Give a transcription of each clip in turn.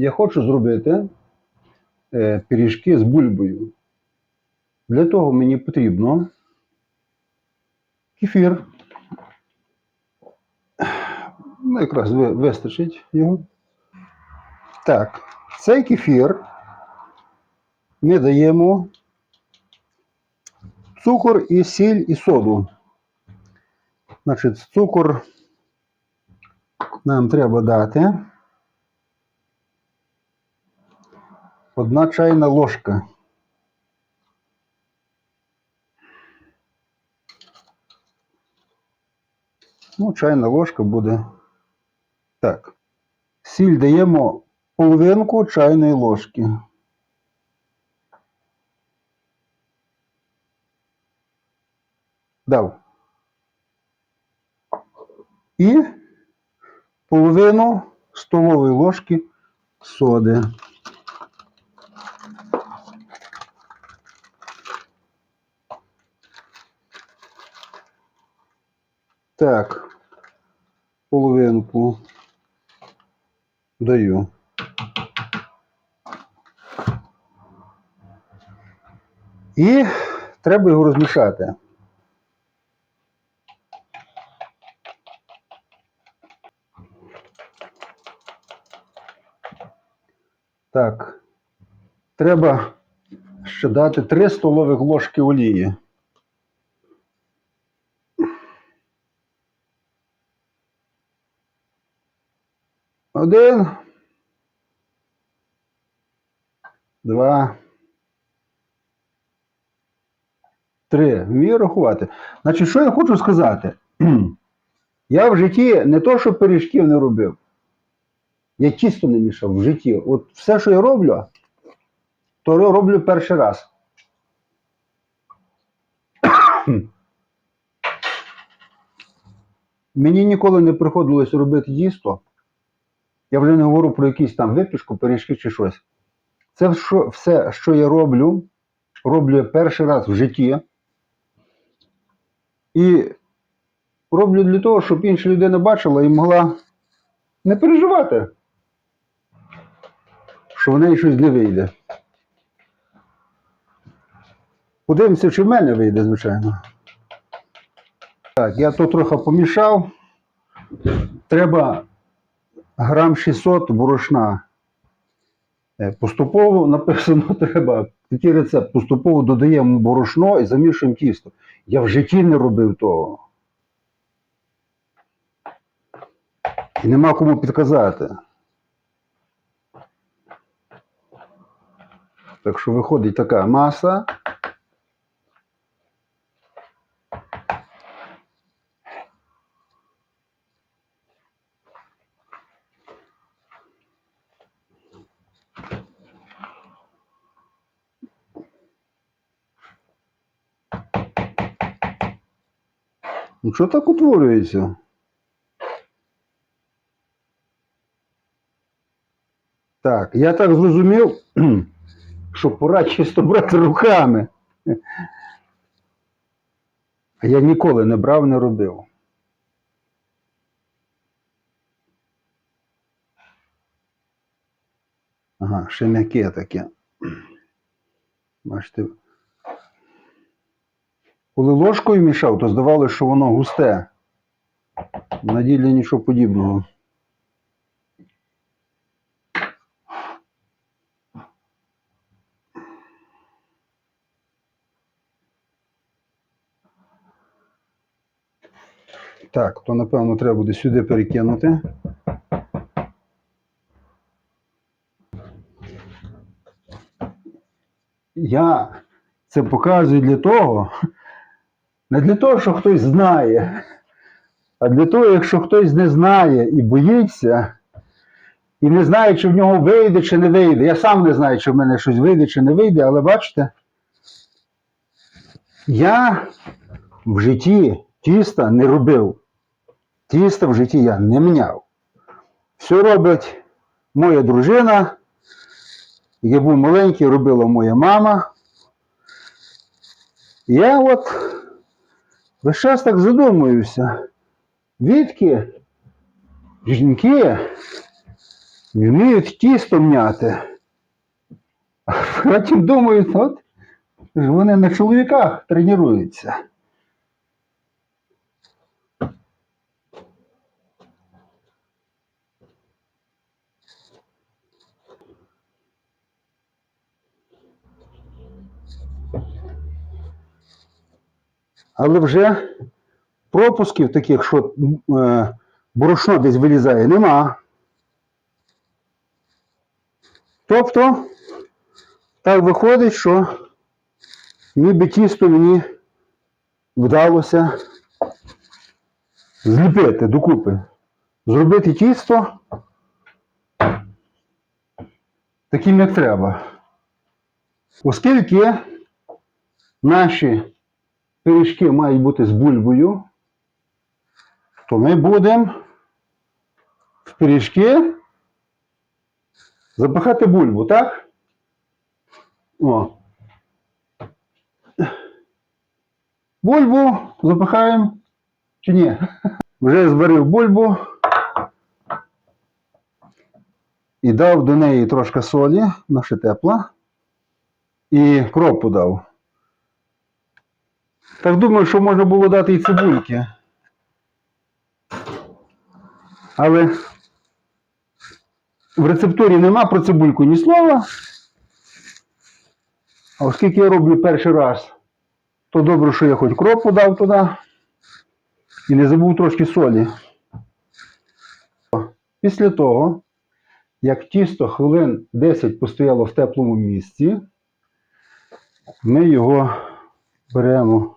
я хочу зробити е, пиріжки з бульбою. Для того мені потрібно кефір. Ну, якраз вистачить його. Так, цей кефір ми даємо цукор і сіль і соду. Значить, цукор нам треба дати. Одна чайна ложка. Ну, чайна ложка буде. Так. Сіль даємо половинку чайної ложки. Дав. І половину столової ложки соди. Так, половинку даю. І треба його розмішати. Так. Треба ще дати 3 столових ложки олії. Один. Два. Три. Вмію рахувати. Значить, що я хочу сказати? Я в житті не то, що пиріжків не робив. Я тісто не мішав в житті. От все, що я роблю, то роблю перший раз. Мені ніколи не приходилось робити тісто. Я вже не говорю про якісь там випічку, пиріжки чи щось. Це що, все, що я роблю, роблю я перший раз в житті. І роблю для того, щоб інша людина бачила і могла не переживати, що в неї щось не вийде. Подивимося, чи в мене вийде, звичайно. Так, я тут трохи помішав. Треба грам 600 борошна. Е, Поступово написано треба. Такий рецепт. Поступово додаємо борошно і замішуємо тісто. Я в житті не робив того. І нема кому підказати. Так що виходить така маса. Ну що так утворюється? Так, я так зрозумів, що пора чисто брати руками. А я ніколи не брав, не робив. Ага, ще м'яке таке. Бачите. Коли ложкою мішав, то здавалося, що воно густе. На ділі нічого подібного. Так, то напевно треба буде сюди перекинути. Я це показую для того, не для того, що хтось знає, а для того, якщо хтось не знає і боїться, і не знає, чи в нього вийде, чи не вийде. Я сам не знаю, чи в мене щось вийде, чи не вийде, але бачите, я в житті тіста не робив. Тіста в житті я не міняв. Все робить моя дружина. Я був маленький, робила моя мама. Я от весь час так задумуюся, відки жінки вміють тісто м'яти. А потім думають, от ж вони на чоловіках тренуються. Але вже пропусків таких, що е, борошно десь вилізає, нема. Тобто, так виходить, що ніби тісто мені вдалося зліпити докупи. Зробити тісто таким, як треба. Оскільки наші пиріжки мають бути з бульбою, то ми будемо в пиріжки запихати бульбу, так? О. Бульбу запихаємо чи ні? Вже зварив бульбу і дав до неї трошки солі, вона тепла, і кропу дав. Так думаю, що можна було дати і цибульки. Але в рецептурі нема про цибульку ні слова. А оскільки я роблю перший раз, то добре, що я хоч кропу дав туди і не забув трошки солі. Після того, як тісто хвилин 10 постояло в теплому місці, ми його беремо,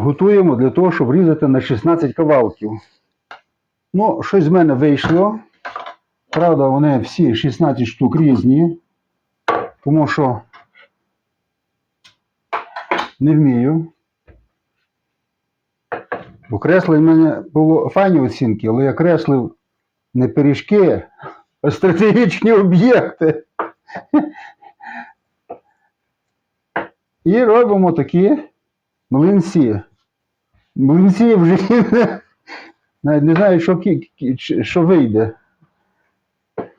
готуємо для того, щоб різати на 16 кавалків. Ну, щось з мене вийшло. Правда, вони всі 16 штук різні, тому що не вмію. Бо кресло в мене було файні оцінки, але я креслив не пиріжки, а стратегічні об'єкти. І робимо такі млинці. Млинці вже навіть не знаю, що, що вийде.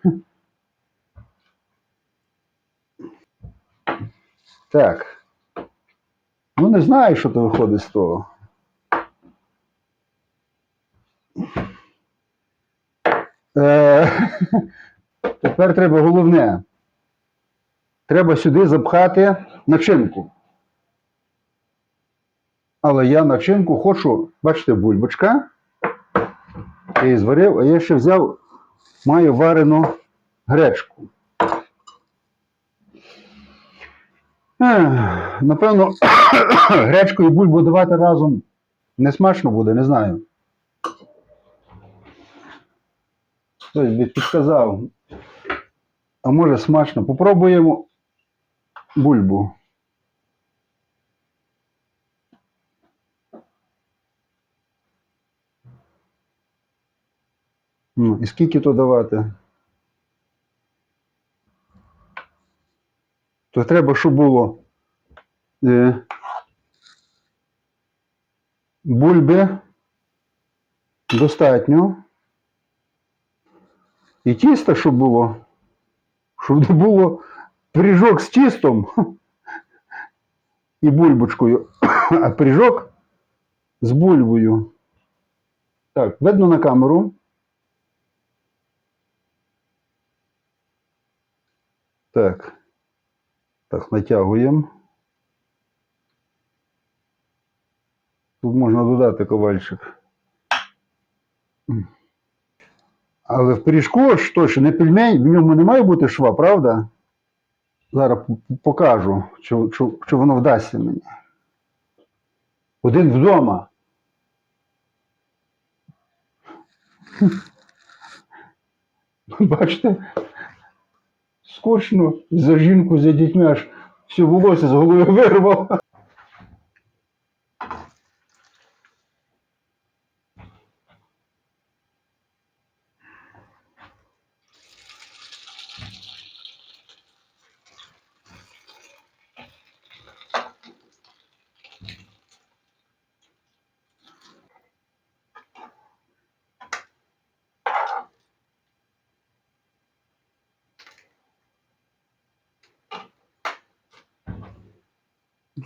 Так. Ну, не знаю, що то виходить з того. Е, Тепер треба головне. Треба сюди запхати начинку. Але я начинку хочу, бачите, бульбочка. Її зварив, а я ще взяв, маю варену гречку. Ех, Напевно, гречку і бульбу давати разом не смачно буде, не знаю. Хтось би підказав. А може смачно. Попробуємо бульбу. Ну, і скільки то давати? То треба, щоб було е, бульби достатньо. І тісто, щоб було, щоб не було пиріжок з тістом і бульбочкою, а пиріжок з бульбою. Так, видно на камеру. Так. Так, натягуємо. Тут можна додати ковальчик. Але в пиріжку ж точно не пельмень, в ньому не має бути шва, правда? Зараз покажу, чи, чи, чи воно вдасться мені. Один вдома. Бачите? Скучно за жінку, за дітьми аж все волосся з голови вирвав.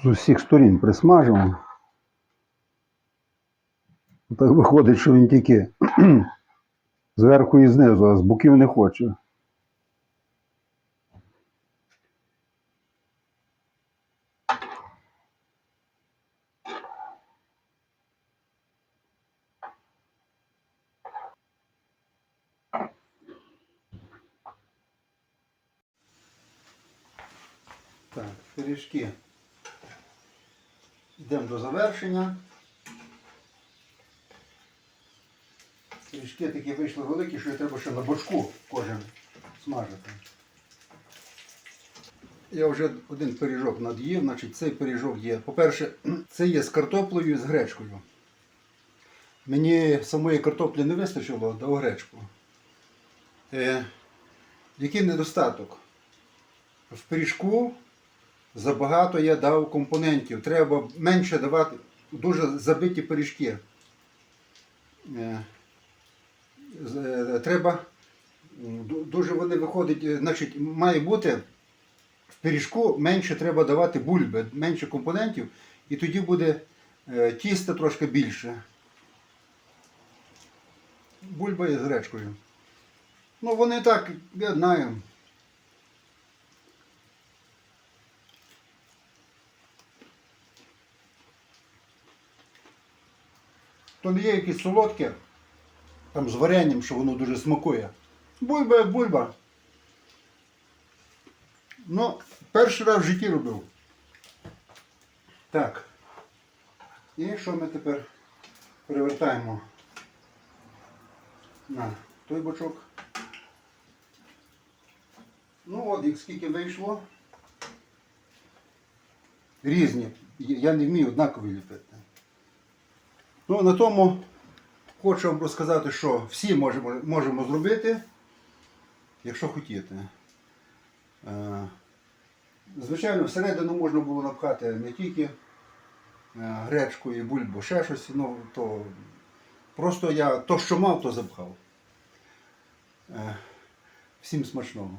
З усіх сторін присмажимо. Так виходить, що він тільки зверху і знизу, а з боків не хоче. Так, пиріжки. Йдемо до завершення. Пиріжки такі вийшли великі, що треба ще на бочку кожен смажити. Я вже один пиріжок над'їв, значить цей пиріжок є. По-перше, це є з картоплею і з гречкою. Мені самої картоплі не вистачило, дав гречку. Е, який недостаток? В пиріжку забагато я дав компонентів. Треба менше давати дуже забиті пиріжки. Е, е, Треба дуже вони виходять, е, значить, має бути в пиріжку менше треба давати бульби, менше компонентів, і тоді буде тіста трошки більше. Бульба із гречкою. Ну, вони так, я знаю. То є якесь солодке, там з варенням, що воно дуже смакує. Бульба як бульба. Ну, перший раз в житті робив. Так. І що ми тепер перевертаємо на той бочок. Ну от, їх скільки вийшло. Різні. Я не вмію однакові ліпити. Ну, на тому хочу вам розказати, що всі можемо, можемо зробити, якщо хотіти. Е, Звичайно, всередину можна було напхати не тільки е, гречку і бульбу, ще щось, ну то просто я то, що мав, то запхав. Е, Всім смачного.